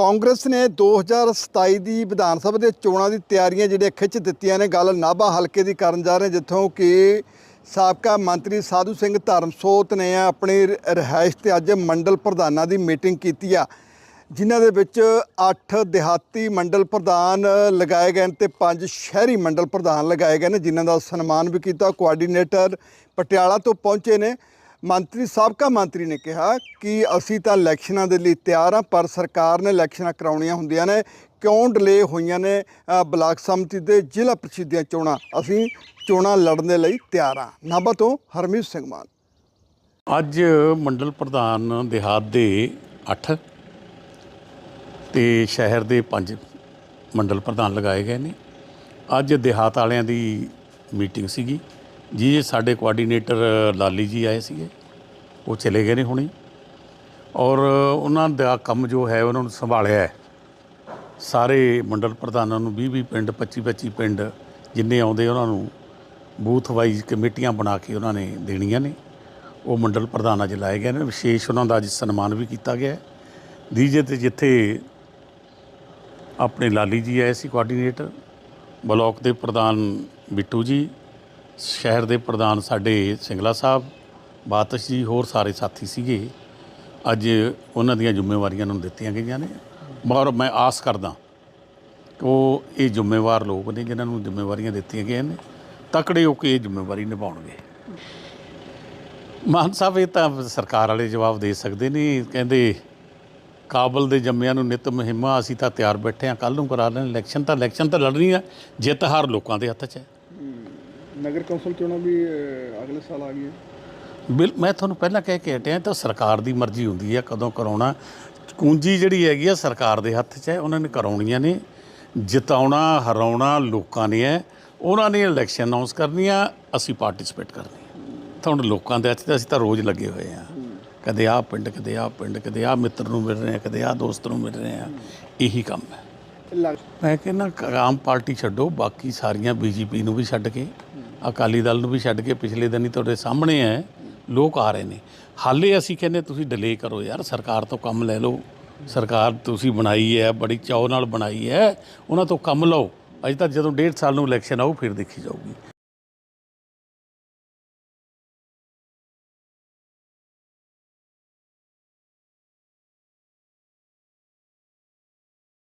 ਕਾਂਗਰਸ ਨੇ 2027 ਦੀ ਵਿਧਾਨ ਸਭਾ ਦੇ ਚੋਣਾਂ ਦੀ ਤਿਆਰੀਆਂ ਜਿਹੜੇ ਖਿੱਚ ਦਿੱਤੀਆਂ ਨੇ, ਗੱਲ ਨਾਭਾ ਹਲਕੇ ਦੀ ਕਰਨ ਜਾ ਰਹੇ ਜਿੱਥੋਂ ਕਿ ਸਾਬਕਾ ਮੰਤਰੀ ਸਾਧੂ ਸਿੰਘ ਧਰਮਸੋਤ ਨੇ ਆਪਣੀ ਰ- ਰਿਹਾਇਸ਼ ਤੇ ਅੱਜ ਮੰਡਲ ਪ੍ਰਧਾਨਾਂ ਦੀ ਮੀਟਿੰਗ ਕੀਤੀ ਆ, ਜਿਨ੍ਹਾਂ ਦੇ ਵਿੱਚ 8 ਦਿਹਾਤੀ ਮੰਡਲ ਪ੍ਰਧਾਨ ਲਗਾਏ ਗਏ ਨੇ ਤੇ 5 ਸ਼ਹਿਰੀ ਮੰਡਲ ਪ੍ਰਧਾਨ ਲਗਾਏ ਗਏ ਨੇ, ਜਿਨ੍ਹਾਂ ਦਾ ਸਨਮਾਨ ਵੀ ਕੀਤਾ, ਕੋਆਰਡੀਨੇਟਰ ਪਟਿਆਲਾ ਤੋਂ ਪਹੁੰਚੇ ਨੇ। ਮੰਤਰੀ ਸਾਬਕਾ ਮੰਤਰੀ ਨੇ ਕਿਹਾ ਕਿ ਅਸੀਂ ਤਾਂ ਇਲੈਕਸ਼ਨਾਂ ਦੇ ਲਈ ਤਿਆਰ ਆ ਪਰ ਸਰਕਾਰ ਨੇ ਇਲੈਕਸ਼ਨਾਂ ਕਰਾਉਣੀਆਂ ਹੁੰਦੀਆਂ ਨੇ, ਕਿਉਂ ਡਿਲੇ ਹੋਈਆਂ ਨੇ ਬਲਾਕ ਸਮਿਤੀ ਦੇ ਜ਼ਿਲ੍ਹਾ ਪ੍ਰੀਸ਼ਦ ਦੀਆਂ ਚੋਣਾਂ? ਅਸੀਂ ਚੋਣਾਂ ਲੜਨ ਦੇ ਲਈ ਤਿਆਰ ਆ ਨਾਭਾ ਤੋਂ ਹਰਮੀਤ ਸਿੰਘ ਮਾਨ। ਅੱਜ ਮੰਡਲ ਪ੍ਰਧਾਨ ਦਿਹਾਤ ਦੇ 8 ਤੇ ਸ਼ਹਿਰ ਦੇ 5 ਮੰਡਲ ਪ੍ਰਧਾਨ ਲਗਾਏ ਗਏ ਨੇ। ਅੱਜ ਦਿਹਾਤ ਵਾਲਿਆਂ ਦੀ ਮੀਟਿੰਗ ਸੀਗੀ। ਜੀ, ਸਾਡੇ ਕੋਆਰਡੀਨੇਟਰ ਲਾਲੀ ਜੀ ਆਏ ਸੀਗੇ। ਉਹ ਚਲੇ ਗਏ ਨੇ ਹੁਣੇ। ਔਰ ਉਹਨਾਂ ਦਾ ਕੰਮ ਜੋ ਹੈ, ਉਹਨਾਂ ਨੂੰ ਸੰਭਾਲਿਆ ਹੈ। ਸਾਰੇ ਮੰਡਲ ਪ੍ਰਧਾਨਾਂ ਨੂੰ 20 20 ਪਿੰਡ 25 25 ਪਿੰਡ ਜਿੰਨੇ ਆਉਂਦੇ, ਉਹਨਾਂ ਨੂੰ ਬੂਥ ਵਾਈਜ਼ ਕਮੇਟੀਆਂ ਬਣਾ ਕੇ ਉਹਨਾਂ ਨੇ ਦੇਣੀਆਂ ਨੇ। ਉਹ ਮੰਡਲ ਪ੍ਰਧਾਨ ਅੱਜ ਲਾਏ ਗਏ ਨੇ। ਵਿਸ਼ੇਸ਼ ਉਹਨਾਂ ਦਾ ਅੱਜ ਸਨਮਾਨ ਵੀ ਕੀਤਾ ਗਿਆ ਹੈ। ਦੀਜੇ ਤੇ ਜਿੱਥੇ ਆਪਣੇ ਲਾਲੀ ਜੀ ਆਏ ਸੀ ਕੋਆਰਡੀਨੇਟਰ ਬਲਾਕ ਦੇ ਪ੍ਰਧਾਨ ਬਿੱਟੂ ਜੀ ਸ਼ਹਿਰ ਦੇ ਪ੍ਰਧਾਨ ਸਾਡੇ ਸਿੰਗਲਾ ਸਾਹਿਬ, ਬਾਤਸ਼ ਜੀ ਹੋਰ ਸਾਰੇ ਸਾਥੀ ਸੀਗੇ। ਅੱਜ ਉਹਨਾਂ ਦੀਆਂ ਜ਼ਿੰਮੇਵਾਰੀਆਂ ਨੂੰ ਦਿੱਤੀਆਂ ਗਈਆਂ ਨੇ। ਔਰ ਮੈਂ ਆਸ ਕਰਦਾ ਕਿ ਉਹ ਇਹ ਜ਼ਿੰਮੇਵਾਰ ਲੋਕ ਨੇ ਜਿਨ੍ਹਾਂ ਨੂੰ ਜ਼ਿੰਮੇਵਾਰੀਆਂ ਦਿੱਤੀਆਂ ਗਈਆਂ ਨੇ, ਤਕੜੇ ਹੋ ਕੇ ਇਹ ਜ਼ਿੰਮੇਵਾਰੀ ਨਿਭਾਉਣਗੇ। ਮਾਨ ਸਾਹਿਬ, ਇਹ ਤਾਂ ਸਰਕਾਰ ਵਾਲੇ ਜਵਾਬ ਦੇ ਸਕਦੇ ਨੇ। ਕਹਿੰਦੇ, ਕਾਬਲ ਦੇ ਜੰਮਿਆਂ ਨੂੰ ਨਿਤ ਮੁਹਿੰਮਾਂ ਅਸੀਂ ਤਾਂ ਤਿਆਰ ਬੈਠੇ ਹਾਂ ਕੱਲ ਨੂੰ ਕਰਾ ਲੈਣ, ਇਲੈਕਸ਼ਨ ਤਾਂ ਇਲੈਕਸ਼ਨ ਤਾਂ ਲੜਨੀ ਆ, ਜਿੱਤ ਹਾਰ ਲੋਕਾਂ ਦੇ ਹੱਥ 'ਚ ਹੈ। ਨਗਰ ਕੌਂਸਲ ਚੋਣਾਂ ਵੀ ਅਗਲੇ ਸਾਲ ਆ ਗਈਆਂ। ਬਿਲ ਮੈਂ ਤੁਹਾਨੂੰ ਪਹਿਲਾਂ ਕਹਿ ਕੇ ਹਟਿਆ ਤਾਂ ਸਰਕਾਰ ਦੀ ਮਰਜ਼ੀ ਹੁੰਦੀ ਹੈ ਕਦੋਂ ਕਰਾਉਣਾ। ਕੁੰਜੀ ਜਿਹੜੀ ਹੈਗੀ ਆ ਸਰਕਾਰ ਦੇ ਹੱਥ 'ਚ ਹੈ ਉਹਨਾਂ ਨੇ ਕਰਾਉਣੀਆਂ ਨੇ। ਜਿਤਾਉਣਾ ਹਰਾਉਣਾ ਲੋਕਾਂ ਨੇ ਹੈ। ਉਹਨਾਂ ਨੇ ਇਲੈਕਸ਼ਨ ਅਨਾਉਂਸ ਕਰਨੀਆਂ ਅਸੀਂ ਪਾਰਟਿਸਿਪੇਟ ਕਰਨੀ। ਤਾਂ ਹੁਣ ਲੋਕਾਂ ਦੇ ਹੱਥ 'ਚ ਅਸੀਂ ਤਾਂ ਰੋਜ਼ ਲੱਗੇ ਹੋਏ ਆ। ਕਦੇ ਆਹ ਪਿੰਡ ਕਦੇ ਆਹ ਪਿੰਡ ਕਦੇ ਆਹ ਮਿੱਤਰ ਨੂੰ ਮਿਲ ਰਹੇ ਆ ਕਦੇ ਆਹ ਦੋਸਤ ਨੂੰ ਮਿਲ ਰਹੇ ਆ। ਇਹੀ ਕੰਮ ਹੈ। ਮੈਂ ਕਹਿੰਦਾ ਆਮ ਪਾਰਟੀ ਛੱਡੋ ਬਾਕੀ ਸਾਰੀਆਂ ਬੀਜੇਪੀ ਨੂੰ ਵੀ ਛੱਡ ਕੇ। ਅਕਾਲੀ ਦਲ ਨੂੰ ਵੀ ਛੱਡ ਕੇ ਪਿਛਲੇ ਦਿਨ ਹੀ ਤੁਹਾਡੇ ਸਾਹਮਣੇ ਹੈ, ਲੋਕ ਆ ਰਹੇ ਨੇ। ਹਾਲੇ ਅਸੀਂ ਕਹਿੰਦੇ ਤੁਸੀਂ ਡਿਲੇ ਕਰੋ ਯਾਰ, ਸਰਕਾਰ ਤੋਂ ਕੰਮ ਲੈ ਲਓ। ਸਰਕਾਰ ਤੁਸੀਂ ਬਣਾਈ ਹੈ, ਬੜੀ ਚਾਅ ਨਾਲ ਬਣਾਈ ਹੈ, ਉਹਨਾਂ ਤੋਂ ਕੰਮ ਲਓ। ਅਜੇ ਤਾਂ ਜਦੋਂ ਡੇਢ ਸਾਲ ਨੂੰ ਇਲੈਕਸ਼ਨ ਆਉ ਫਿਰ ਦੇਖੀ ਜਾਊਗੀ।